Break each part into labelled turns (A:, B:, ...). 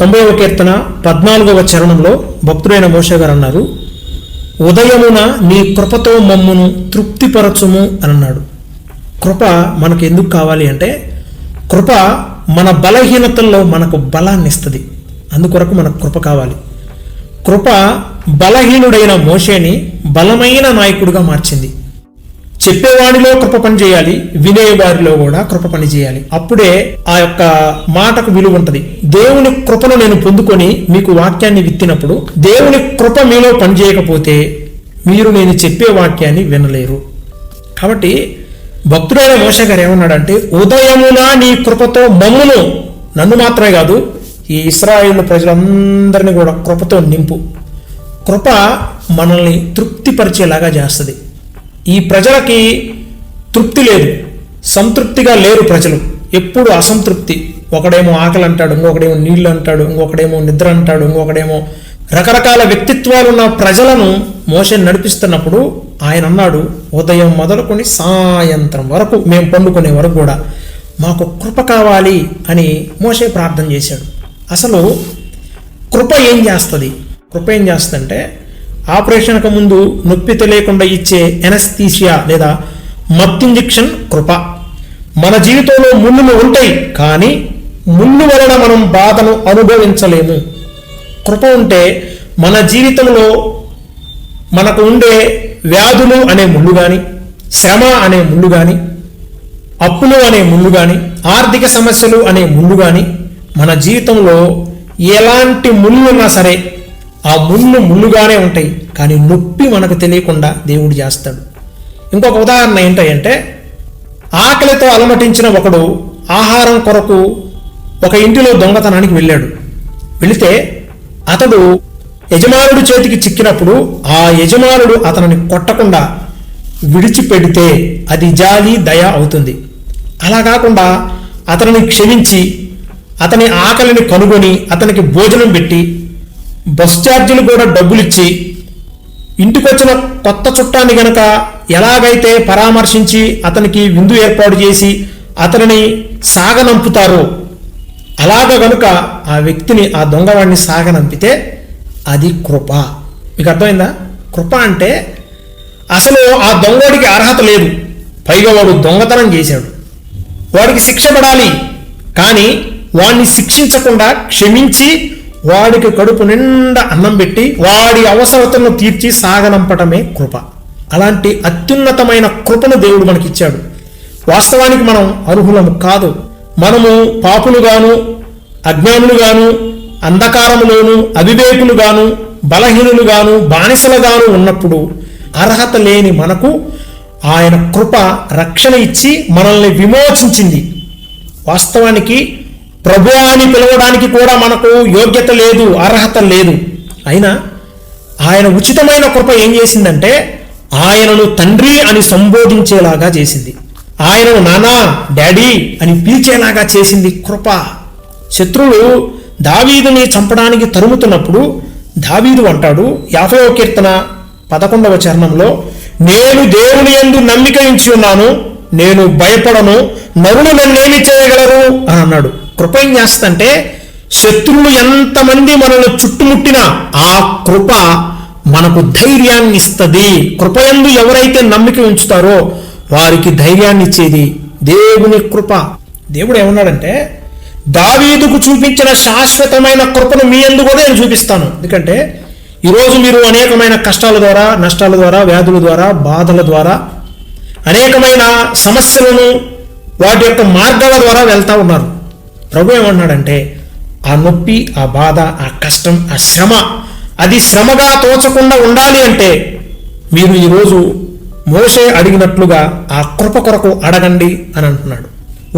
A: తొంభైవ కీర్తన పద్నాలుగవ చరణంలో భక్తుడైన మోషే గారు అన్నారు ఉదయమున నీ కృపతో మమ్మును తృప్తిపరచుము అని అన్నాడు. కృప మనకు ఎందుకు కావాలి అంటే కృప మన బలహీనతల్లో మనకు బలాన్ని ఇస్తుంది. అందుకొరకు మనకు కృప కావాలి. కృప బలహీనుడైన మోషేని బలమైన నాయకుడిగా మార్చింది. చెప్పేవాడిలో కృప పని చేయాలి వినేవారిలో కూడా కృప పని చేయాలి. అప్పుడే ఆ యొక్క మాటకు విలువ ఉంటుంది. దేవుని కృపను నేను పొందుకొని మీకు వాక్యాన్ని విత్తినప్పుడు దేవుని కృప మీలో పనిచేయకపోతే మీరు నేను చెప్పే వాక్యాన్ని వినలేరు. కాబట్టి భక్తుడైన మోష గారు ఏమన్నాడంటే ఉదయమున నీ కృపతో మమ్మును. నన్ను మాత్రమే కాదు ఈ ఇస్రాయేల్ ప్రజలందరినీ కూడా కృపతో నింపు. కృప మనల్ని తృప్తిపరిచేలాగా చేస్తుంది. ఈ ప్రజలకి తృప్తి లేదు. సంతృప్తిగా లేరు ప్రజలు. ఎప్పుడు అసంతృప్తి. ఒకడేమో ఆకలి అంటాడు ఇంకొకడేమో నీళ్ళు అంటాడు ఇంకొకడేమో నిద్ర అంటాడు ఇంకొకడేమో రకరకాల వ్యక్తిత్వాలు ఉన్న ప్రజలను మోషన్ నడిపిస్తున్నప్పుడు ఆయన అన్నాడు ఉదయం మొదలుకొని సాయంత్రం వరకు మేము పండుకునే వరకు కూడా మాకు కృప కావాలి అని మోసే ప్రార్థన చేశాడు. అసలు కృప ఏం చేస్తుంది? కృప ఏం చేస్తుందంటే ఆపరేషన్కు ముందు నొప్పి తెలియకుండా ఇచ్చే ఎనస్థీసియా లేదా మత్ ఇంజెక్షన్ కృప. మన జీవితంలో ముళ్ళులు ఉంటాయి కానీ ముళ్ళు వలన మనం బాధను అనుభవించలేము. కృప ఉంటే మన జీవితంలో మనకు ఉండే వ్యాధులు అనే ముళ్ళు కానీ శ్రమ అనే ముళ్ళు కానీ అప్పులు అనే ముళ్ళు కానీ ఆర్థిక సమస్యలు అనే ముళ్ళు కానీ మన జీవితంలో ఎలాంటి ముళ్ళున్నా సరే ఆ ముళ్ళు ముళ్ళుగానే ఉంటాయి కానీ నొప్పి మనకు తెలియకుండా దేవుడు చేస్తాడు. ఇంకొక ఉదాహరణ ఏంటంటే ఆకలితో అలమటించిన ఒకడు ఆహారం కొరకు ఒక ఇంటిలో దొంగతనానికి వెళ్ళాడు. వెళితే అతడు యజమానుడు చేతికి చిక్కినప్పుడు ఆ యజమానుడు అతనిని కొట్టకుండా విడిచిపెడితే అది జాలి దయ అవుతుంది. అలా కాకుండా అతనిని క్షమించి అతని ఆకలిని కనుగొని అతనికి భోజనం పెట్టి బస్ ఛార్జీలు కూడా డబ్బులిచ్చి ఇంటికొచ్చిన కొత్త చుట్టాన్ని గనక ఎలాగైతే పరామర్శించి అతనికి విందు ఏర్పాటు చేసి అతనిని సాగనంపుతారో అలాగ గనుక ఆ వ్యక్తిని ఆ దొంగవాడిని సాగనంపితే అది కృప. మీకు అర్థమైందా కృప అంటే అసలు ఆ దొంగవాడికి అర్హత లేదు. పైగా వాడు దొంగతనం చేశాడు. వాడికి శిక్ష పడాలి. కానీ వాడిని శిక్షించకుండా క్షమించి వాడికి కడుపు నిండా అన్నం పెట్టి వాడి అవసరతను తీర్చి సాగనంపటమే కృప. అలాంటి అత్యున్నతమైన కృపను దేవుడు మనకిచ్చాడు. వాస్తవానికి మనం అర్హులము కాదు. మనము పాపులుగాను అజ్ఞానులుగాను అంధకారములోను అవివేకులుగాను బలహీనులుగాను బానిసలుగాను ఉన్నప్పుడు అర్హత లేని మనకు ఆయన కృప రక్షణ ఇచ్చి మనల్ని విమోచించింది. వాస్తవానికి ప్రభు అని పిలవడానికి కూడా మనకు యోగ్యత లేదు అర్హత లేదు. అయినా ఆయన ఉచితమైన కృప ఏం చేసిందంటే ఆయనను తండ్రి అని సంబోధించేలాగా చేసింది. ఆయనను నానా డాడీ అని పిలిచేలాగా చేసింది కృప. శత్రువులు దావీదుని చంపడానికి తరుముతున్నప్పుడు దావీదు అంటాడు యాభై కీర్తన పదకొండవ చరణంలో నేను దేవుని యందు నమ్మిక ఉంచి ఉన్నాను నేను భయపడను నరులు నన్నేమి చేయగలరు? అని అన్నాడు. కృప ఏం చేస్తుందంటే శత్రువులు ఎంతమంది మనల్ని చుట్టుముట్టినా ఆ కృప మనకు ధైర్యాన్ని ఇస్తుంది. కృపయందు ఎవరైతే నమ్మిక ఉంచుతారో వారికి ధైర్యాన్ని ఇచ్చేది దేవుని కృప. దేవుడు ఏమన్నాడంటే దావీదుకు చూపించిన శాశ్వతమైన కృపను మీ ఎందు కూడా నేను చూపిస్తాను. ఎందుకంటే ఈరోజు మీరు అనేకమైన కష్టాల ద్వారా నష్టాల ద్వారా వ్యాధుల ద్వారా బాధల ద్వారా అనేకమైన సమస్యలను వాటి యొక్క మార్గాల ద్వారా వెళ్తూ ఉన్నారు. ప్రభు ఏమన్నాడంటే ఆ నొప్పి ఆ బాధ ఆ కష్టం ఆ శ్రమ అది శ్రమగా తోచకుండా ఉండాలి అంటే మీరు ఈరోజు మోసే అడిగినట్లుగా ఆ కృప కొరకు అడగండి అని అంటున్నాడు.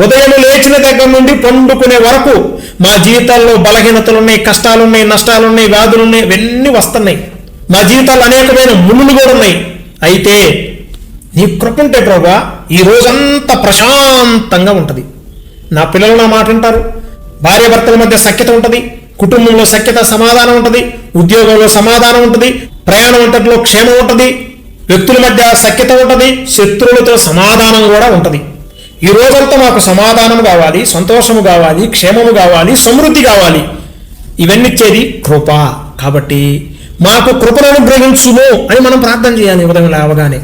A: ఉదయం లేచిన దగ్గర నుండి పండుకునే వరకు మా జీవితాల్లో బలహీనతలున్నాయి కష్టాలున్నాయి నష్టాలున్నాయి వ్యాధులున్నాయి ఇవన్నీ వస్తున్నాయి. మా జీవితాల్లో అనేకమైన మునులు కూడా ఉన్నాయి. అయితే నీ కృప ఉంటే ప్రభా ఈ రోజంతా ప్రశాంతంగా ఉంటుంది. నా పిల్లలు నా మాట వింటారు. భార్యాభర్తల మధ్య సఖ్యత ఉంటుంది. కుటుంబంలో సఖ్యత సమాధానం ఉంటుంది. ఉద్యోగంలో సమాధానం ఉంటుంది. ప్రయాణం అంతట్లో క్షేమం ఉంటుంది. వ్యక్తుల మధ్య సఖ్యత ఉంటుంది. శత్రువులతో సమాధానం కూడా ఉంటుంది. ఈ రోజంతా మాకు సమాధానం కావాలి సంతోషము కావాలి క్షేమము కావాలి సమృద్ధి కావాలి. ఇవన్నీచ్చేది కృప. కాబట్టి మాకు కృపను అనుగ్రహించుము అని మనం ప్రార్థన చేయాలి ఉదయం లేవగానే.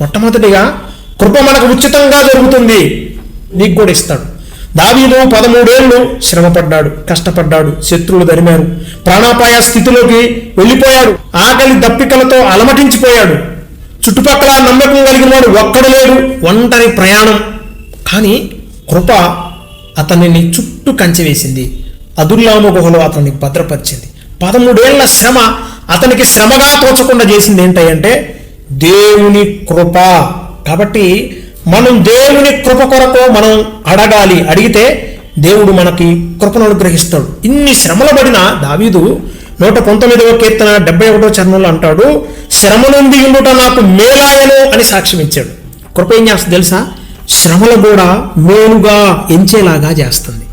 A: మొట్టమొదటిగా కృప మనకు ఉచితంగా జరుగుతుంది నీకు కూడా ఇస్తాడు. దావీదు పదమూడేళ్ళు శ్రమపడ్డాడు కష్టపడ్డాడు శత్రువులు దరిమారు ప్రాణాపాయ స్థితిలోకి వెళ్ళిపోయాడు ఆకలి దప్పికలతో అలమటించిపోయాడు. చుట్టుపక్కల నమ్మకం కలిగిన వాడు ఒక్కడు లేడు ఒంటరి ప్రయాణం. కానీ కృప అతనిని చుట్టూ కంచె వేసింది. అదుర్లాము గుహలో అతన్ని భద్రపరిచింది. పదమూడేళ్ళ శ్రమ అతనికి శ్రమగా తోచకుండా చేసింది ఏంటంటే దేవుని కృప. కాబట్టి మనం దేవుని కృప కొరకు మనం అడగాలి. అడిగితే దేవుడు మనకి కృపను అనుగ్రహిస్తాడు. ఇన్ని శ్రమలు పడిన దావీదు నూట పంతొమ్మిదవ కీర్తన డెబ్బై ఒకటో చరణంలో అంటాడు శ్రమ నుండి ఉండుట నాకు మేలాయను అని సాక్ష్యం ఇచ్చాడు. కృప ఏం చేస్తుంది తెలుసా? శ్రమలు కూడా మేలుగా ఎంచేలాగా చేస్తుంది.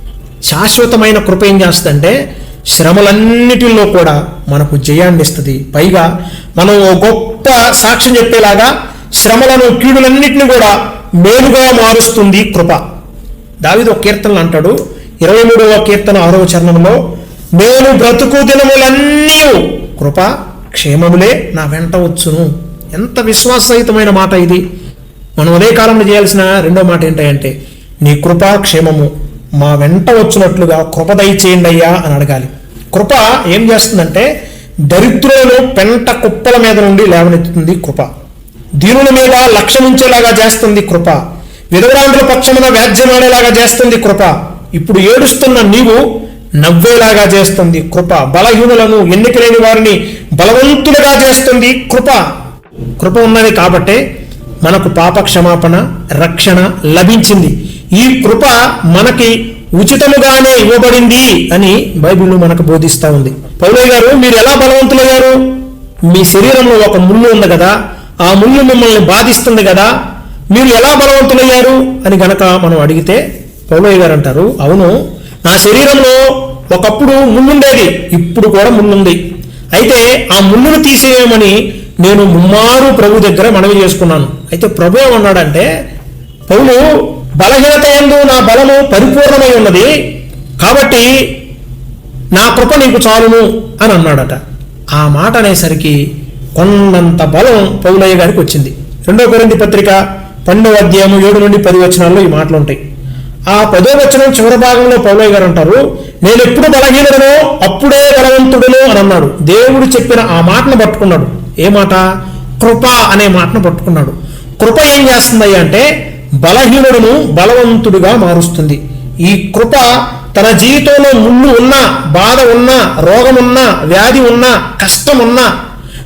A: శాశ్వతమైన కృప ఏం చేస్తుందంటే శ్రమలన్నిటిలో కూడా మనకు జయాన్ని ఇస్తుంది. పైగా మనం ఓ గొప్ప సాక్ష్యం చెప్పేలాగా శ్రమలను కీడులన్నింటినీ కూడా మేలుగా మారుస్తుంది కృప. దావిది ఒక కీర్తనలు అంటాడు ఇరవై మూడవ కీర్తన ఆరవ చరణంలో నేను బ్రతుకు దినములన్నీ కృప క్షేమములే నా వెంట వచ్చును. ఎంత విశ్వాసరహితమైన మాట ఇది. మనం అదే కాలంలో చేయాల్సిన రెండో మాట ఏంటంటే నీ కృప క్షేమము మా వెంట వచ్చినట్లుగా కృప దయచేయండి అయ్యా అని అడగాలి. కృప ఏం చేస్తుందంటే దరిద్రులను పెంట కుప్పల మీద నుండి లేవనెత్తుతుంది కృప. దీనుల మీద లక్ష్యమించేలాగా చేస్తుంది కృప. విధవరాంధ్రుల పక్షమున వ్యాజ్యమాడేలాగా చేస్తుంది కృప. ఇప్పుడు ఏడుస్తున్న నీవు నవ్వేలాగా చేస్తుంది కృప. బలహీనులను ఎన్నికలేని వారిని బలవంతులుగా చేస్తుంది కృప. కృప ఉన్నది కాబట్టే మనకు పాప క్షమాపణ రక్షణ లభించింది. ఈ కృప మనకి ఉచితముగానే ఇవ్వబడింది అని బైబిల్ మనకు బోధిస్తా ఉంది. పౌలయ్య గారు మీరు ఎలా బలవంతులయ్యారు? మీ శరీరంలో ఒక ముళ్ళు ఉంది కదా ఆ ముళ్ళు మిమ్మల్ని బాధిస్తుంది కదా మీరు ఎలా బలవంతులయ్యారు అని గనక మనం అడిగితే పౌలయ్య గారు అంటారు అవును నా శరీరంలో ఒకప్పుడు ముళ్ళుండేది ఇప్పుడు కూడా ముళ్ళుంది అయితే ఆ ముళ్ళును తీసేయమని నేను ముమ్మారు ప్రభు దగ్గర మనవి చేసుకున్నాను. అయితే ప్రభు ఏమన్నాడంటే పౌలు బలహీనత ఎందు నా బలము పరిపూర్ణమై ఉన్నది కాబట్టి నా కృప నీకు చాలును అని అన్నాడట. ఆ మాట అనేసరికి కొండంత బలం పౌలయ్య గారికి వచ్చింది. రెండో కొరింది పత్రిక పన్నెండవ అధ్యాయము ఏడు నుండి పది వచనాల్లో ఈ మాటలు ఉంటాయి. ఆ పదో వచనం చివరి భాగంలో పౌలయ్య గారు అంటారు నేను ఎప్పుడు బలహీనుడనో అప్పుడే బలవంతుడును అని అన్నాడు. దేవుడు చెప్పిన ఆ మాటను పట్టుకున్నాడు. ఏ మాట? కృప అనే మాటను పట్టుకున్నాడు. కృప ఏం చేస్తుంది అంటే బలహీనుడును బలవంతుడిగా మారుస్తుంది. ఈ కృప తన జీవితంలో ముళ్ళు ఉన్నా బాధ ఉన్నా రోగం ఉన్నా వ్యాధి ఉన్నా కష్టం ఉన్నా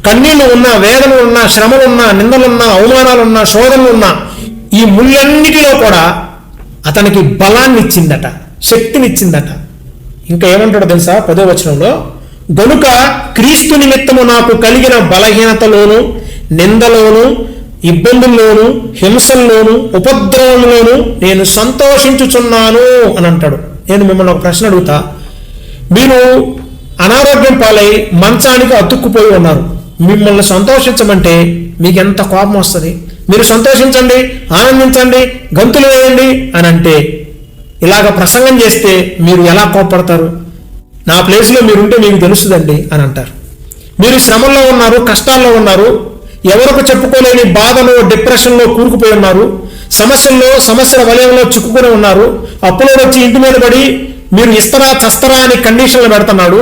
A: కన్నీళ్ళు ఉన్నా వేదనలు ఉన్నా శ్రమలున్నా నిందలున్నా అవమానాలున్నా శోధనలున్నా ఈ ముళ్ళన్నిటిలో కూడా అతనికి బలాన్ని ఇచ్చిందట శక్తినిచ్చిందట. ఇంకా ఏమంటాడో తెలుసా? పదో వచనంలో గనుక క్రీస్తు నిమిత్తము నాకు కలిగిన బలహీనతలోను నిందలోను ఇబ్బందుల్లోను హింసల్లోను ఉపద్రవంలోను నేను సంతోషించుచున్నాను అని అంటాడు. నేను మిమ్మల్ని ఒక ప్రశ్న అడుగుతా. మీరు అనారోగ్యం పాలై మంచానికి అతుక్కుపోయి ఉన్నారు. మిమ్మల్ని సంతోషించమంటే మీకు ఎంత కోపం వస్తుంది? మీరు సంతోషించండి ఆనందించండి గంతులు వేయండి అని అంటే ఇలాగ ప్రసంగం చేస్తే మీరు ఎలా కోపడతారు నా ప్లేస్లో మీరుంటే మీకు తెలుస్తుందండి అని అంటారు మీరు శ్రమల్లో ఉన్నారు కష్టాల్లో ఉన్నారు ఎవరికి చెప్పుకోలేని బాధలో డిప్రెషన్లో కూరుకుపోయి ఉన్నారు సమస్యల్లో సమస్యల వలయంలో చిక్కుకుని ఉన్నారు అప్పులో వచ్చి ఇంటి మీద పడి మీరు ఇస్తరా చస్తరా అని కండిషన్లు పెడుతున్నాడు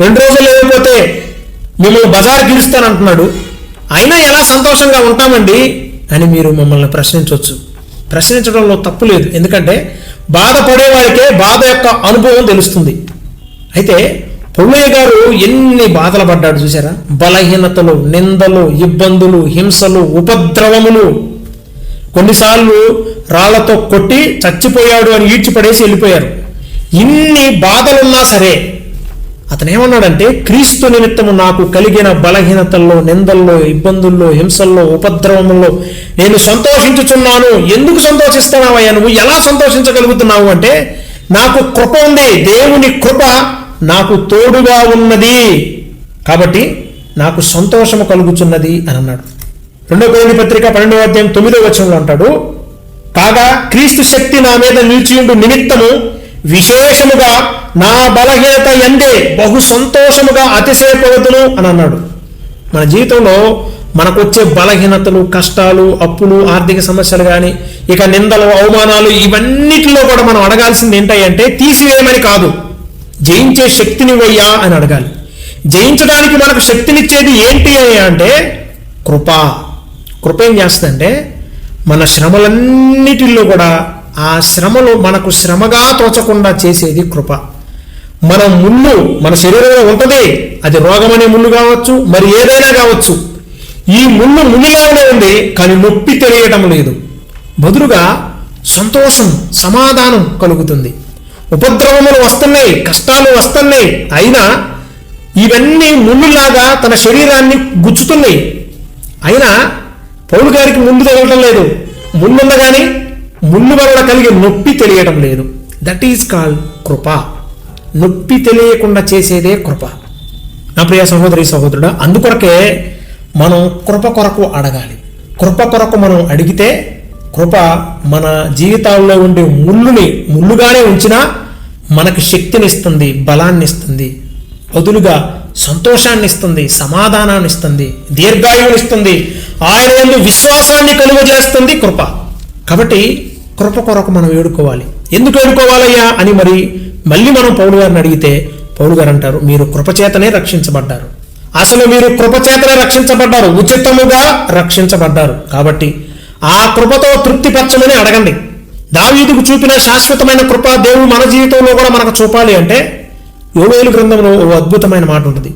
A: రెండు రోజులు లేకపోతే మిమ్మల్ని బజారు గీరుస్తానంటున్నాడు అయినా ఎలా సంతోషంగా ఉంటామండి? అని మీరు మమ్మల్ని ప్రశ్నించవచ్చు ప్రశ్నించడంలో తప్పు లేదు. ఎందుకంటే బాధపడేవాడికే బాధ యొక్క అనుభవం తెలుస్తుంది. అయితే పొన్నయ్య గారు ఎన్ని బాధలు పడ్డాడు చూసారా బలహీనతలు నిందలు ఇబ్బందులు హింసలు ఉపద్రవములు. కొన్నిసార్లు రాళ్ళతో కొట్టి చచ్చిపోయాడు అని ఈడ్చిపడేసి వెళ్ళిపోయారు. ఇన్ని బాధలున్నా సరే అతను ఏమన్నాడంటే క్రీస్తు నిమిత్తము నాకు కలిగిన బలహీనతల్లో నిందల్లో ఇబ్బందుల్లో హింసల్లో ఉపద్రవముల్లో నేను సంతోషించుచున్నాను. ఎందుకు సంతోషిస్తున్నావయ్యా? నువ్వు ఎలా సంతోషించగలుగుతున్నావు? అంటే నాకు కృప ఉంది. దేవుని కృప నాకు తోడుగా ఉన్నది. కాబట్టి నాకు సంతోషము కలుగుచున్నది అని అన్నాడు. రెండో కోరిని పత్రిక పన్నెండవ అధ్యాయం తొమ్మిదో వచనంలో అంటాడు కాగా క్రీస్తు శక్తి నా మీద నిలిచియుండు నిమిత్తము విశేషముగా నా బలహీనత ఎందే బహు సంతోషముగా అతిశయపడుతును అని అన్నాడు. మన జీవితంలో మనకొచ్చే బలహీనతలు కష్టాలు అప్పులు ఆర్థిక సమస్యలు కానీ ఇక నిందలు అవమానాలు ఇవన్నిటిలో కూడా మనం అడగాల్సింది ఏంటంటే తీసివేయమని కాదు. జయించే శక్తిని వయ్యా అని అడగాలి. జయించడానికి మనకు శక్తినిచ్చేది ఏంటి అంటే కృప. కృప ఏం చేస్తుందంటే మన శ్రమలన్నిటిల్లో కూడా ఆ శ్రమలు మనకు శ్రమగా తోచకుండా చేసేది కృప. మన ముళ్ళు మన శరీరంలో ఉంటుంది. అది రోగమనే ముళ్ళు కావచ్చు మరి ఏదైనా కావచ్చు. ఈ ముళ్ళు ముళ్ళులాగానే ఉంది కానీ నొప్పి తెలియటం లేదు. బదులుగా సంతోషం సమాధానం కలుగుతుంది. ఉపద్రవములు వస్తున్నాయి కష్టాలు వస్తున్నాయి. అయినా ఇవన్నీ ముళ్ళులాగా తన శరీరాన్ని గుచ్చుతున్నాయి. అయినా పౌరు గారికి ముందు తగలటం లేదు. ముళ్ళున్న ముళ్ళు వల్ల కలిగే నొప్పి తెలియటం లేదు. దట్ ఈజ్ కాల్డ్ కృప. నొప్పి తెలియకుండా చేసేదే కృప. నా ప్రియ సహోదరి సహోదరుడు అందుకొరకే మనం కృప కొరకు అడగాలి. కృప కొరకు మనం అడిగితే కృప మన జీవితాల్లో ఉండే ముళ్ళుని ముళ్ళుగానే ఉంచినా మనకి శక్తినిస్తుంది బలాన్ని ఇస్తుంది బదులుగా సంతోషాన్ని ఇస్తుంది సమాధానాన్ని ఇస్తుంది దీర్ఘాయువునిస్తుంది ఆయన విశ్వాసాన్ని కలుగజేస్తుంది కృప. కాబట్టి కృప కొరకు మనం వేడుకోవాలి ఎందుకు వేడుకోవాలయ్యా అని మరి మళ్ళీ మనం పౌలు గారిని అడిగితే పౌలు గారు అంటారు మీరు కృపచేతనే రక్షించబడ్డారు. అసలు మీరు కృపచేతనే రక్షించబడ్డారు. ఉచితముగా రక్షించబడ్డారు. కాబట్టి ఆ కృపతో తృప్తిపరచమని అడగండి. దావీదుకు చూపిన శాశ్వతమైన కృప దేవుడు మన జీవితంలో కూడా మనకు చూపాలి అంటే యోవేలు గ్రంథంలో ఓ అద్భుతమైన మాట ఉంటుంది.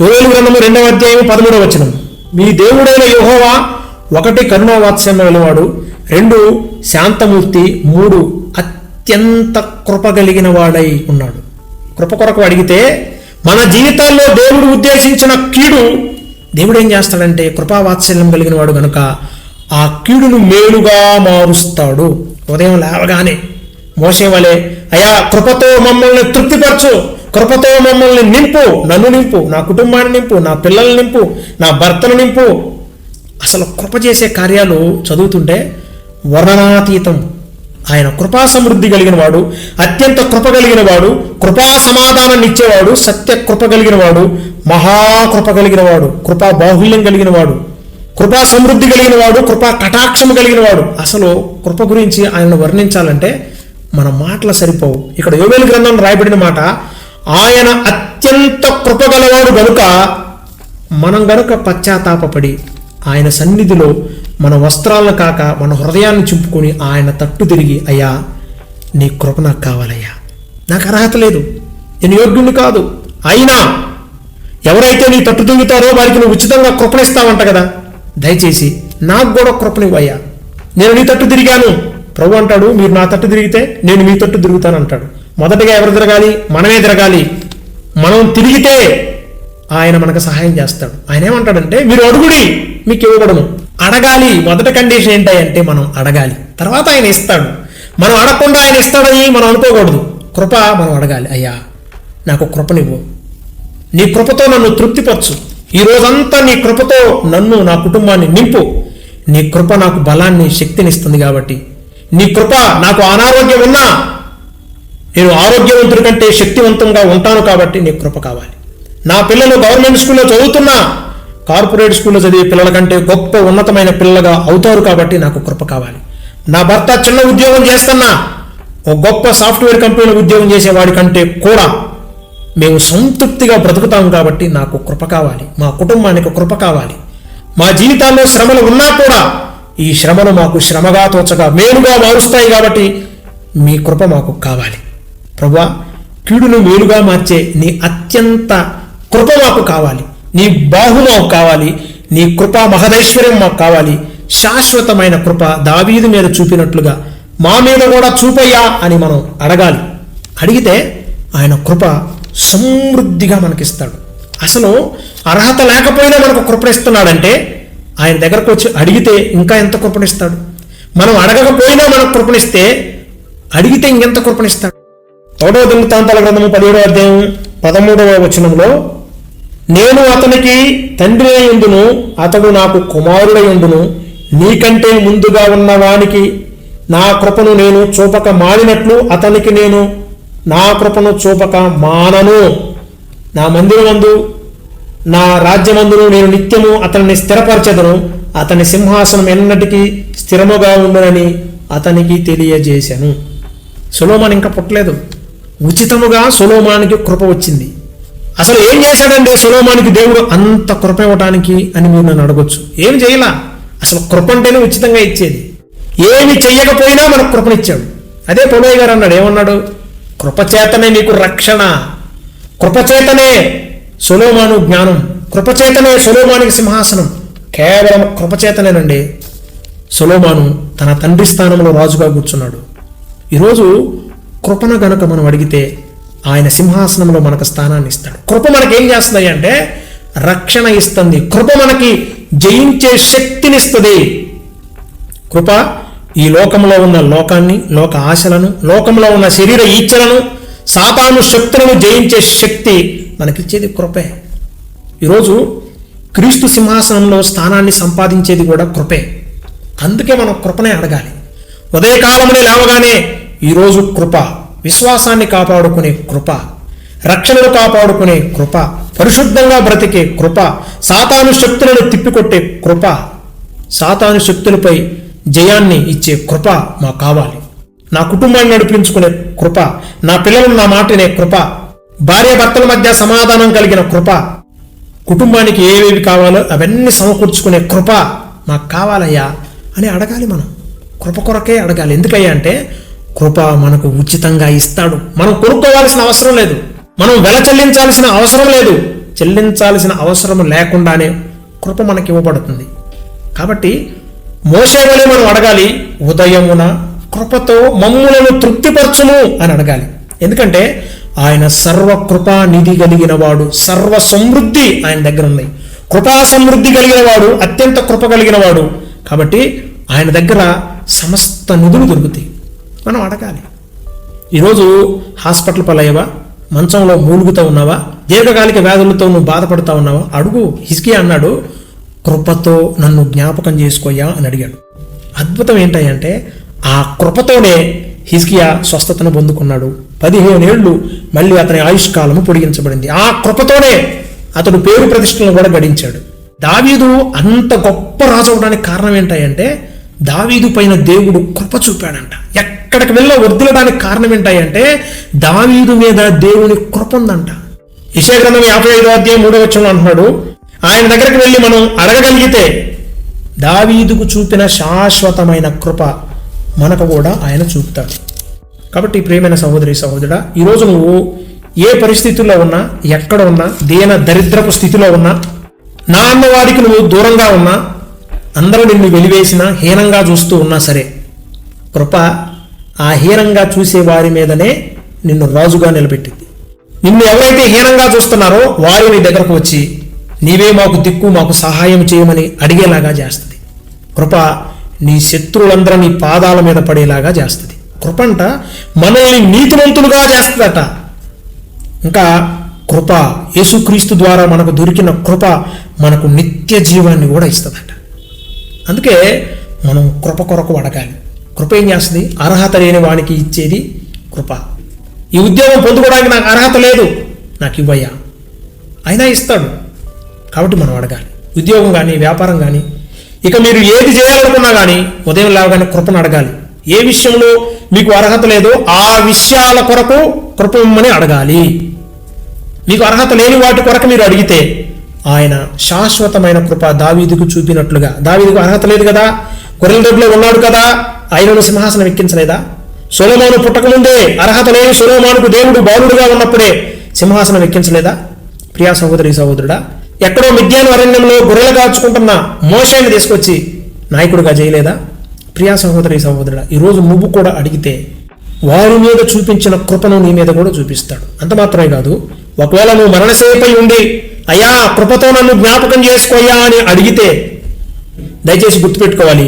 A: యోవేలు గ్రంథము రెండవ అధ్యాయం పదమూడవ వచనం. మీ దేవుడైన యోహోవా ఒకటి కరుణా వెలువాడు రెండు శాంతమూర్తి మూడు అత్యంత కృప కలిగిన వాడై ఉన్నాడు. కృప కొరకు అడిగితే మన జీవితాల్లో దేవుడు ఉద్దేశించిన కీడు దేవుడు ఏం చేస్తాడంటే కృపావాత్సల్యం కలిగిన వాడు కనుక ఆ కీడును మేలుగా మారుస్తాడు. ఉదయం లేవగానే మోసేవలే అయా కృపతో మమ్మల్ని తృప్తిపరచు కృపతో మమ్మల్ని నింపు నన్ను నింపు నా కుటుంబాన్ని నింపు నా పిల్లల్ని నింపు నా భర్తను నింపు. అసలు కృప చేసే కార్యాలు చదువుతుంటే వర్ణనాతీతం. ఆయన కృపా సమృద్ధి కలిగిన వాడు అత్యంత కృప కలిగిన వాడు కృపా సమాధానాన్ని ఇచ్చేవాడు సత్య కృప కలిగిన వాడు మహాకృప కలిగిన వాడు కృపా బాహుల్యం కలిగిన వాడు కృపా సమృద్ధి కలిగిన వాడు కృపా కటాక్షము కలిగిన వాడు అసలు కృప గురించి ఆయనను వర్ణించాలంటే మన మాటలు సరిపోవు. ఇక్కడ యోవేలు గ్రంథంలో రాయబడిన మాట ఆయన అత్యంత కృప గలవాడు గనుక మనం గనుక పశ్చాత్తాపడి ఆయన సన్నిధిలో మన వస్త్రాలను కాక మన హృదయాన్ని చింపుకొని ఆయన తట్టు తిరిగి అయ్యా నీ కృప నాకు కావాలయ్యా. నాకు అర్హత లేదు. నేను యోగ్యుని కాదు. అయినా ఎవరైతే నీ తట్టు తిరుగుతారో వారికి నువ్వు ఉచితంగా కృపణిస్తావంట కదా. దయచేసి నాకు కూడా కృపనివ్వయ్యా. నేను నీ తట్టు తిరిగాను. ప్రభు అంటాడు మీరు నా తట్టు తిరిగితే నేను మీ తట్టు తిరుగుతాను అంటాడు మొదటగా ఎవరు తిరగాలి? మనమే తిరగాలి. మనం తిరిగితే ఆయన మనకు సహాయం చేస్తాడు. ఆయన ఏమంటాడంటే మీరు అడుగుడి మీకు ఇవ్వబడను. అడగాలి. మొదటి కండిషన్ ఏంటంటే మనం అడగాలి. తర్వాత ఆయన ఇస్తాడు. మనం అడగకుండా ఆయన ఇస్తాడని మనం అనుకోకూడదు. కృప మనం అడగాలి. అయ్యా నాకు కృపనివ్వు. నీ కృపతో నన్ను తృప్తిపరచు. ఈ రోజంతా నీ కృపతో నన్ను నా కుటుంబాన్ని నింపు. నీ కృప నాకు బలాన్ని శక్తినిస్తుంది కాబట్టి. నీ కృప నాకు అనారోగ్యం ఉన్నా నేను ఆరోగ్యవంతుడి కంటే శక్తివంతంగా ఉంటాను కాబట్టి నీ కృప కావాలి. నా పిల్లలు గవర్నమెంట్ స్కూల్లో చదువుతున్నా కార్పొరేట్ స్కూల్లో చదివే పిల్లల కంటే గొప్ప ఉన్నతమైన పిల్లలుగా అవుతారు కాబట్టి నాకు కృప కావాలి. నా భర్త చిన్న ఉద్యోగం చేస్తున్నా ఒక గొప్ప సాఫ్ట్వేర్ కంపెనీలో ఉద్యోగం చేసేవాడి కంటే కూడా మేము సంతృప్తిగా బ్రతుకుతాం కాబట్టి నాకు కృప కావాలి. మా కుటుంబానికి కృప కావాలి. మా జీవితాల్లో శ్రమలు ఉన్నా కూడా ఈ శ్రమలు మాకు శ్రమగా తోచగా మేలుగా మారుస్తాయి కాబట్టి మీ కృప మాకు కావాలి. ప్రభా కీడును మేలుగా మార్చే నీ అత్యంత కృప మాకు కావాలి. నీ బాహు మాకు కావాలి. నీ కృప మహదైశ్వర్యం మాకు కావాలి. శాశ్వతమైన కృప దావీదు మీద చూపినట్లుగా మా మీద కూడా చూపయ్యా అని మనం అడగాలి. అడిగితే ఆయన కృప సమృద్ధిగా మనకిస్తాడు. అసలు అర్హత లేకపోయినా మనకు కృపణిస్తున్నాడంటే ఆయన దగ్గరకు వచ్చి అడిగితే ఇంకా ఎంత కృపణిస్తాడు మనం అడగకపోయినా మనకు కృపణిస్తే అడిగితే ఇంకెంత కృపణిస్తాడు తోడవ దినతాంతాల గ్రంథము పదిహేడవ అధ్యాయం పదమూడవ వచనంలో నేను అతనికి తండ్రి ఉండును అతడు నాకు కుమారుడయుండును నీకంటే ముందుగా ఉన్నవానికి నా కృపను నేను చూపక మాడినట్లు అతనికి నేను నా కృపను చూపక మానను. నా మందిరమందు నా రాజ్యమందును నేను నిత్యము అతన్ని స్థిరపరచదను. అతని సింహాసనం ఎన్నటికీ స్థిరముగా ఉండునని అతనికి తెలియజేశాను. సులోమాన్ ఇంకా పుట్టలేదు. ఉచితముగా సులోమానికి కృప వచ్చింది. అసలు ఏం చేశాడండి సులోమానికి దేవుడు? అంత కృప ఇవ్వటానికి అని మీరు నన్ను అడగొచ్చు. ఏం చేయలా? అసలు కృప అంటేనే ఉచితంగా ఇచ్చేది. ఏమి చెయ్యకపోయినా మనకు కృపనిచ్చాడు. అదే పొలయ్య గారు అన్నాడు ఏమన్నాడు? కృపచేతనే నీకు రక్షణ. కృపచేతనే సులోమాను జ్ఞానం. కృపచేతనే సులోమానికి సింహాసనం. కేవలం కృపచేతనేనండి సులోమాను తన తండ్రి స్థానంలో రాజుగా కూర్చున్నాడు. ఈరోజు కృపను గనుక మనం అడిగితే ఆయన సింహాసనంలో మనకు స్థానాన్ని ఇస్తాడు. కృప మనకేం చేస్తుంది అంటే రక్షణ ఇస్తుంది. కృప మనకి జయించే శక్తినిస్తుంది కృప ఈ లోకంలో ఉన్న లోకాన్ని లోక ఆశలను లోకంలో ఉన్న శరీర ఈచ్ఛలను సాతాను శక్తులను జయించే శక్తి మనకిచ్చేది కృపే. ఈరోజు క్రీస్తు సింహాసనంలో స్థానాన్ని సంపాదించేది కూడా కృపే. అందుకే మనం కృపనే అడగాలి. ఉదయకాలమునే లేవగానే ఈరోజు కృప. విశ్వాసాన్ని కాపాడుకునే కృప రక్షణను కాపాడుకునే కృప పరిశుద్ధంగా బ్రతికే కృప సాతాను శక్తులను తిప్పికొట్టే కృప సాతాను శక్తులపై జయాన్ని ఇచ్చే కృప మాకు కావాలి. నా కుటుంబాన్ని నడిపించుకునే కృప నా పిల్లలు నా మాటనే కృప భార్య భర్తల మధ్య సమాధానం కలిగిన కృప కుటుంబానికి ఏవేవి కావాలో అవన్నీ సమకూర్చుకునే కృప మాకు కావాలయ్యా అని అడగాలి మనం. కృప కొరకే అడగాలి. ఎందుకయ్యా అంటే కృప మనకు ఉచితంగా ఇస్తాడు. మనం కొనుక్కోవాల్సిన అవసరం లేదు. మనం వెల చెల్లించాల్సిన అవసరం లేదు. చెల్లించాల్సిన అవసరం లేకుండానే కృప మనకి ఇవ్వబడుతుంది. కాబట్టి మోసే వలె మనం అడగాలి ఉదయమున కృపతో మమ్ములను తృప్తిపరచును అని అడగాలి. ఎందుకంటే ఆయన సర్వ కృపా నిధి కలిగిన వాడు సర్వ సమృద్ధి ఆయన దగ్గర ఉంది. కృపా సమృద్ధి కలిగిన వాడు అత్యంత కృప కలిగిన వాడు. కాబట్టి ఆయన దగ్గర సమస్త నిధులు దొరుకుతాయి. మనం అడగాలి. ఈరోజు హాస్పిటల్ పలయ్యవా మంచంలో మూలుగుతూ ఉన్నావా? దీర్ఘకాలిక వ్యాధులతో నువ్వు బాధపడుతూ ఉన్నావా? అడుగు హిస్కి అన్నాడు. కృపతో నన్ను జ్ఞాపకం చేసుకోయా అని అడిగాడు. అద్భుతం ఏంటంటే ఆ కృపతోనే హిస్కియా స్వస్థతను పొందుకున్నాడు. పదిహేను ఏళ్ళు మళ్ళీ అతని ఆయుష్కాలము పొడిగించబడింది. ఆ కృపతోనే అతడు పేరు ప్రతిష్టలను కూడా గడించాడు. దావీదు అంత గొప్ప రాజు అవడానికి కారణం ఏంటంటే దావీదు పైన దేవుడు కృప చూపాడంట. ఎక్కడికి వెళ్ళ వర్దిలడానికి కారణం ఏంటంటే దావీదు మీద దేవుని కృప ఉందంట. యశయ గ్రంథం యాభై ఐదో అధ్యాయం మూడో వచ్చంలో అంటున్నాడు ఆయన దగ్గరికి వెళ్ళి మనం అడగగలిగితే దావీదుకు చూపిన శాశ్వతమైన కృప మనకు కూడా ఆయన చూపుతాడు. కాబట్టి ప్రియమైన సహోదరి సహోదరుడా ఈరోజు నువ్వు ఏ పరిస్థితుల్లో ఉన్నా ఎక్కడ ఉన్నా దేన దరిద్రపు స్థితిలో ఉన్నా నా అన్నవారికి నువ్వు దూరంగా ఉన్నా అందరూ నిన్ను వెలివేసినా హీనంగా చూస్తూ ఉన్నా సరే కృప ఆ హీనంగా చూసే వారి మీదనే నిన్ను రాజుగా నిలబెట్టింది. నిన్ను ఎవరైతే హీనంగా చూస్తున్నారో వారు నీ దగ్గరకు వచ్చి నీవే మాకు దిక్కు మాకు సహాయం చేయమని అడిగేలాగా చేస్తుంది. కృప నీ శత్రువులందరూ నీ పాదాల మీద పడేలాగా చేస్తుంది. కృప అంట మనల్ని నీతివంతులుగా చేస్తుందట. ఇంకా కృప యేసుక్రీస్తు ద్వారా మనకు దొరికిన కృప మనకు నిత్య జీవాన్ని కూడా ఇస్తుందట. అందుకే మనం కృప కొరకు అడగాలి. కృప ఏం చేస్తుంది అర్హత లేని వానికి ఇచ్చేది కృప. ఈ ఉద్యోగం పొందుకోవడానికి నాకు అర్హత లేదు నాకు ఇవ్వయ్యా. అయినా ఇస్తాడు. కాబట్టి మనం అడగాలి. ఉద్యోగం కానీ వ్యాపారం కానీ ఇక మీరు ఏది చేయాలనుకున్నా కానీ ఉదయం లేవగానే కృపను అడగాలి. ఏ విషయంలో మీకు అర్హత లేదో ఆ విషయాల కొరకు కృప ఇమ్మని అడగాలి. మీకు అర్హత లేని వాటి కొరకు మీరు అడిగితే ఆయన శాశ్వతమైన కృప దావీదుకు చూపినట్లుగా దావీదుకు అర్హత లేదు కదా గొర్రెల దొడ్లో ఉన్నాడు కదా ఆయనను సింహాసనం ఎక్కించలేదా? సొలోమాను పుట్టకముందే అర్హత లేని సొలోమానుకు దేవుడు బాలుడుగా ఉన్నప్పుడే సింహాసనం ఎక్కించలేదా? ప్రియా సహోదరి సహోదరుడా ఎక్కడో మిద్యాను అరణ్యంలో గొర్రెలు కాచుకుంటున్న మోషాన్ని తీసుకొచ్చి నాయకుడిగా చేయలేదా? ప్రియా సహోదరి సహోదరుడా ఈరోజు నువ్వు కూడా అడిగితే వారి మీద చూపించిన కృపను నీ మీద కూడా చూపిస్తాడు. అంత మాత్రమే కాదు ఒకవేళ నువ్వు మరణసేపై ఉండి అయ్యా కృపతో నన్ను జ్ఞాపకం చేసుకోయ్యా అని అడిగితే దయచేసి గుర్తుపెట్టుకోవాలి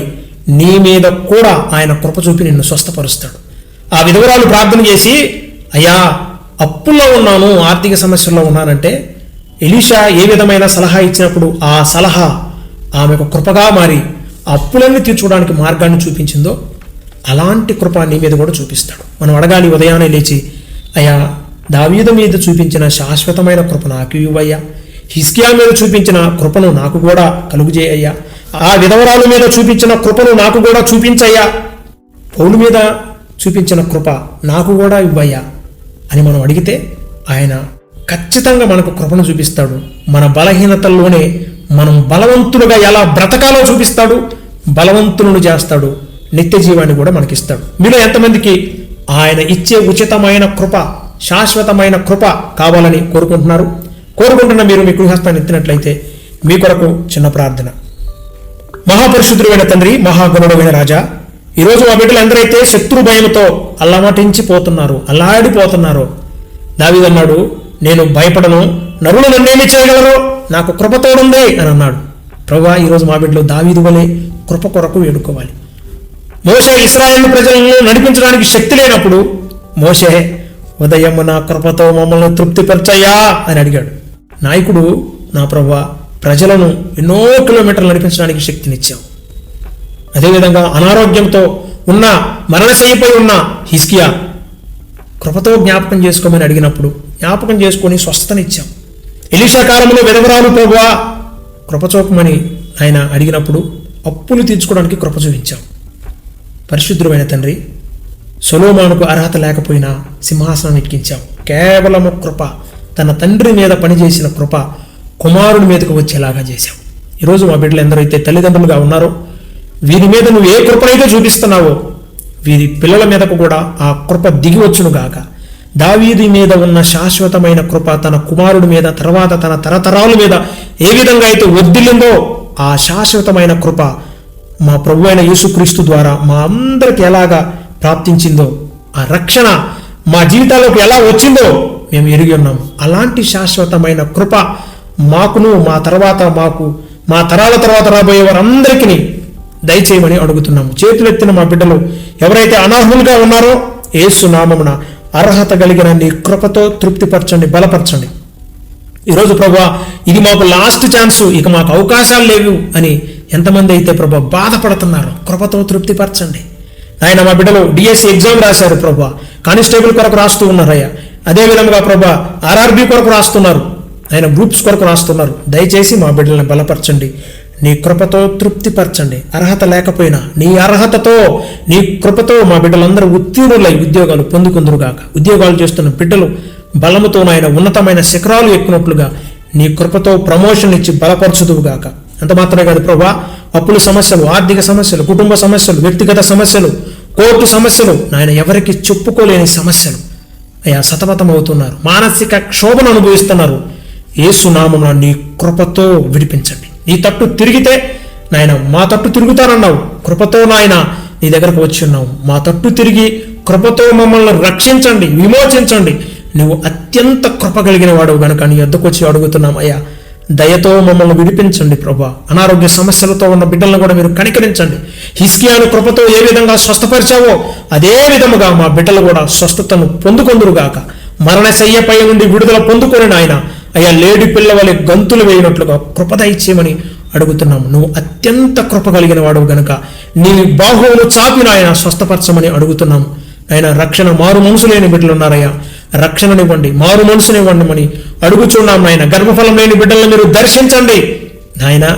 A: నీ మీద కూడా ఆయన కృప చూపి నిన్ను స్వస్థపరుస్తాడు. ఆ విధవరాలు ప్రార్థన చేసి అయ్యా అప్పుల్లో ఉన్నాను ఆర్థిక సమస్యల్లో ఉన్నానంటే ఎలీషా ఏ విధమైన సలహా ఇచ్చినప్పుడు ఆ సలహా ఆమెకు కృపగా మారి అప్పులన్నీ తీర్చుకోవడానికి మార్గాన్ని చూపించిందో అలాంటి కృప నీ మీద కూడా చూపిస్తాడు. మనం అడగాలి ఉదయాన్నే లేచి అయ్యా దావీదు మీద చూపించిన శాశ్వతమైన కృప నాకు ఇవ్వయ్యా. హిస్కియా మీద చూపించిన కృపను నాకు కూడా కలుగుజేయ్యా ఆ విధవరాలు మీద చూపించిన కృపను నాకు కూడా చూపించయ్యా. పౌలు మీద చూపించిన కృప నాకు కూడా ఇవ్వయ్యా అని మనం అడిగితే ఆయన ఖచ్చితంగా మనకు కృపను చూపిస్తాడు. మన బలహీనతల్లోనే మనం బలవంతులుగా ఎలా బ్రతకాలో చూపిస్తాడు. బలవంతులను చేస్తాడు. నిత్య జీవాన్ని కూడా మనకిస్తాడు. మీలో ఎంతమందికి ఆయన ఇచ్చే ఉచితమైన కృప శాశ్వతమైన కృప కావాలని కోరుకుంటున్నారు? కోరుకుంటున్న మీరు మీ గృహస్థాన్ని ఎత్తినట్లయితే మీ కొరకు చిన్న ప్రార్థన. మహాపరిశుద్ధుడైన తండ్రి మహాగుణుడైన రాజా ఈరోజు మా బిడ్డలు ఎందరైతే శత్రు భయంతో అల్లమటించిపోతున్నారు అల్లాడిపోతున్నారు. దావిదన్నాడు నేను భయపడను నరులు నన్నేమి చేయగలరు నాకు కృప తోడుంది అని అన్నాడు. ప్రభా ఈరోజు మా బిడ్డలు దావీదు వలె కృప కొరకు వేడుకోవాలి. మోసే ఇస్రాయేల్ ప్రజలను నడిపించడానికి శక్తి లేనప్పుడు మోసే ఉదయం నా కృపతో మమ్మల్ని తృప్తిపరచయ్యా అని అడిగాడు. నాయకుడు నా ప్రభా ప్రజలను ఎన్నో కిలోమీటర్లు నడిపించడానికి శక్తినిచ్చావు. అదేవిధంగా అనారోగ్యంతో ఉన్న మరణశయ్యపై ఉన్న హిస్కియా కృపతో జ్ఞాపకం చేసుకోమని అడిగినప్పుడు జ్ఞాపకం చేసుకొని స్వస్థతనిచ్చాం ఎలీషా కాలంలో విధవరాలు ప్రభువా కృపచూపమని ఆయన అడిగినప్పుడు అప్పులు తీర్చుకోవడానికి కృప చూపించాం పరిశుద్ధమైన తండ్రి సొలోమానుకు అర్హత లేకపోయినా సింహాసనం ఎక్కించాం కేవలము కృప తన తండ్రి మీద పనిచేసిన కృప కుమారుడి మీదకు వచ్చేలాగా చేశాం ఈరోజు మా బిడ్డలు ఎందరైతే తల్లిదండ్రులుగా ఉన్నారో వీరి మీద నువ్వు ఏ కృపనైతే చూపిస్తున్నావో వీరి పిల్లల మీదకు కూడా ఆ కృప దిగి గాక. దావీది మీద ఉన్న శాశ్వతమైన కృప తన కుమారుడి మీద తర్వాత తన తరతరాల మీద ఏ విధంగా అయితే వద్దిల్లిందో ఆ శాశ్వతమైన కృప మా ప్రభు అయిన యేసుక్రీస్తు ద్వారా మా అందరికి ఎలాగా ప్రాప్తించిందో ఆ రక్షణ మా జీవితాలకు ఎలా వచ్చిందో మేము ఎరిగి ఉన్నాం. అలాంటి శాశ్వతమైన కృప మాకును మా తర్వాత మాకు మా తరాల తర్వాత రాబోయే వారందరికీ దయచేయమని అడుగుతున్నాము. చేతులెత్తిన మా బిడ్డలు ఎవరైతే అనర్హులుగా ఉన్నారో ఏసు నామమున అర్హత కలిగిన నీ కృపతో తృప్తిపరచండి బలపరచండి. ఈరోజు ప్రభా ఇది మాకు లాస్ట్ ఛాన్స్ ఇక మాకు అవకాశాలు లేవు అని ఎంతమంది అయితే ప్రభా బాధపడుతున్నారు కృపతో తృప్తిపరచండి. ఆయన మా బిడ్డలు డిఎస్సి ఎగ్జామ్ రాశారు ప్రభా కానిస్టేబుల్ కొరకు రాస్తూ ఉన్నారయ్యా అదేవిధంగా ప్రభా ఆర్ఆర్బి కొరకు రాస్తున్నారు. ఆయన గ్రూప్స్ కొరకు రాస్తున్నారు. దయచేసి మా బిడ్డలను బలపరచండి. నీ కృపతో తృప్తిపరచండి. అర్హత లేకపోయినా నీ అర్హతతో నీ కృపతో మా బిడ్డలందరూ ఉత్తీర్ణులై ఉద్యోగాలు పొందుకుందరుగాక ఉద్యోగాలు చేస్తున్న బిడ్డలు బలముతో నాయన ఉన్నతమైన శిఖరాలు ఎక్కినట్లుగా నీ కృపతో ప్రమోషన్ ఇచ్చి బలపరచుదువుగాక అంత మాత్రమే కాదు ప్రభా అప్పుల సమస్యలు ఆర్థిక సమస్యలు కుటుంబ సమస్యలు వ్యక్తిగత సమస్యలు కోర్టు సమస్యలు నాయన ఎవరికి చెప్పుకోలేని సమస్యలు. అయ్యా సతమతమవుతున్నారు. మానసిక క్షోభను అనుభవిస్తున్నారు. ఏసునామంలో నీ కృపతో విడిపించండి. నీ తట్టు తిరిగితే నాయన మా తట్టు తిరుగుతానన్నావు కృపతో నాయన నీ దగ్గరకు వచ్చి ఉన్నావు. మా తట్టు తిరిగి కృపతో మమ్మల్ని రక్షించండి విమోచించండి. నువ్వు అత్యంత కృప కలిగిన వాడు గనుక నీ ఎద్దకు వచ్చి అడుగుతున్నాం అయ్యా. దయతో మమ్మల్ని విడిపించండి ప్రభా. అనారోగ్య సమస్యలతో ఉన్న బిడ్డలను కూడా మీరు కనికరించండి. హిస్కియాను కృపతో ఏ విధంగా స్వస్థపరిచావో అదే విధముగా మా బిడ్డలు కూడా స్వస్థతను పొందుకొందురుగాక మరణశయ్యపై నుండి విడుదల పొందుకొని నాయన అయ్యా లేడి పిల్లవలి గంతులు వేయినట్లుగా కృపదయచేయమని ఇచ్చేయమని అడుగుతున్నాము. నువ్వు అత్యంత కృప కలిగిన వాడు గనుక నీ బాహువులు చాపి నాయన స్వస్థపరచమని అడుగుతున్నాం ఆయన రక్షణ మారు మనసు లేని బిడ్డలు ఉన్నారయ్యా. రక్షణనివ్వండి మారు మనసునివ్వండి అని అడుగుచున్నాం నాయన. గర్భఫలం లేని బిడ్డలను మీరు దర్శించండి. నాయన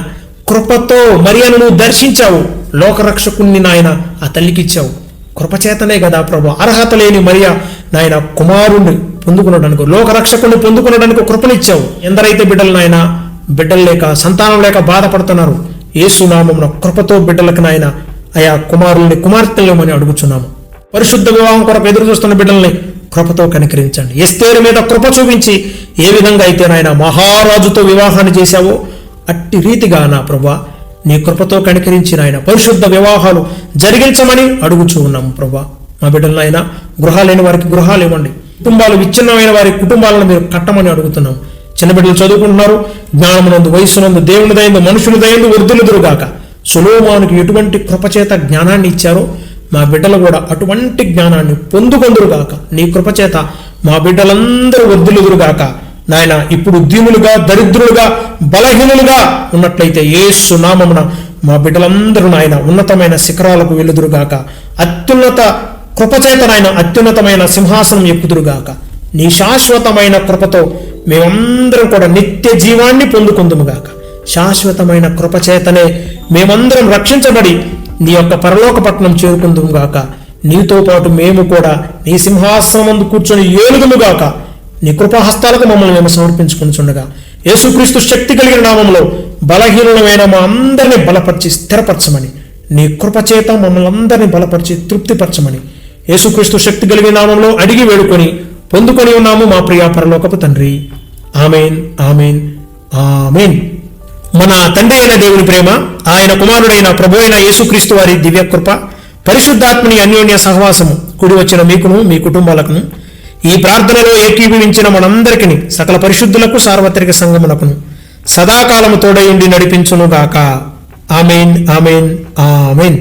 A: కృపతో మరియను నువ్వు దర్శించావు. లోకరక్షకుణ్ణి నాయన ఆ తల్లికి ఇచ్చావు. కృపచేతనే కదా ప్రభు అర్హత లేని మరియా నాయన కుమారుణ్ణి పొందుకునడానికి లోకరక్షకుణ్ణి పొందుకునడానికి కృపనిచ్చావు. ఎందరైతే బిడ్డలు నాయన బిడ్డలు లేక సంతానం లేక బాధపడుతున్నారు ఏసునామం కృపతో బిడ్డలకు నాయన ఆయా కుమారుల్ని కుమార్తెలేమని అడుగుచున్నాము. పరిశుద్ధ వివాహం కొరకు ఎదురు చూస్తున్న బిడ్డల్ని కృపతో కనికరించండి. ఎస్తేరు మీద కృప చూపించి ఏ విధంగా అయితే నాయన మహారాజుతో వివాహాన్ని చేశావో అట్టి రీతిగా నా ప్రభా నీ కృపతో కనికరించి నాయన పరిశుద్ధ వివాహాలు జరిగించమని అడుగుచూ ఉన్నాము ప్రభా. మా బిడ్డలను ఆయన గృహాలు లేని వారికి గృహాలు ఇవ్వండి. కుటుంబాలు విచ్ఛిన్నమైన వారి కుటుంబాలను మీరు కట్టమని అడుగుతున్నాం. చిన్న బిడ్డలు చదువుకుంటున్నారు జ్ఞానమునందు వయస్సునందు దేవుని దయందు మనుషుల దయందు వృద్ధులుదురుగాక సులోమానికి ఎటువంటి కృపచేత జ్ఞానాన్ని ఇచ్చారో మా బిడ్డలు కూడా అటువంటి జ్ఞానాన్ని పొందుకొందురుగాక. నీ కృపచేత మా బిడ్డలందరూ వృద్ధులుదురుగాక నాయన ఇప్పుడు దీనులుగా దరిద్రులుగా బలహీనులుగా ఉన్నట్లయితే ఏ సునామమున మా బిడ్డలందరూ నాయన ఉన్నతమైన శిఖరాలకు వెలుదురుగాక అత్యున్నత కృపచేతనైన అత్యున్నతమైన సింహాసనం ఎక్కుదురుగాక. నీ శాశ్వతమైన కృపతో మేమందరం కూడా నిత్య జీవాన్ని పొందుకుందుముగాక. శాశ్వతమైన కృపచేతనే మేమందరం రక్షించబడి నీ యొక్క పరలోక పట్టణం చేరుకుందుముగాక. నీతో పాటు మేము కూడా నీ సింహాసనం ముందు కూర్చొని ఏలుగుముగాక నీ కృపాహస్తాలకు మమ్మల్ని మేము సమర్పించుకుంటుండగా యేసుక్రీస్తు శక్తి కలిగిన నామంలో బలహీనమైన మా అందరినీ బలపరిచి స్థిరపరచమని నీ కృపచేత మమ్మల్ని అందరినీ బలపరిచి తృప్తిపరచమని యేసుక్రీస్తు శక్తి కలిగిన నామంలో అడిగి వేడుకొని పొందుకొని ఉన్నాము మా ప్రియ పరలోకపు తండ్రి. Amen amen amen. మన తండ్రి అయిన దేవుని ప్రేమ ఆయన కుమారుడైన ప్రభు అయిన యేసుక్రీస్తు వారి దివ్య కృప పరిశుద్ధాత్మని అన్యోన్య సహవాసము కుడి వచ్చిన మీకును మీ కుటుంబాలకును ఈ ప్రార్థనలో ఏకీభవించిన మనందరికీ సకల పరిశుద్ధులకు సార్వత్రిక సంగమునకును సదాకాలము తోడయుండి నడిపించునుగాక. ఆమెన్ ఆమెన్ ఆమెన్.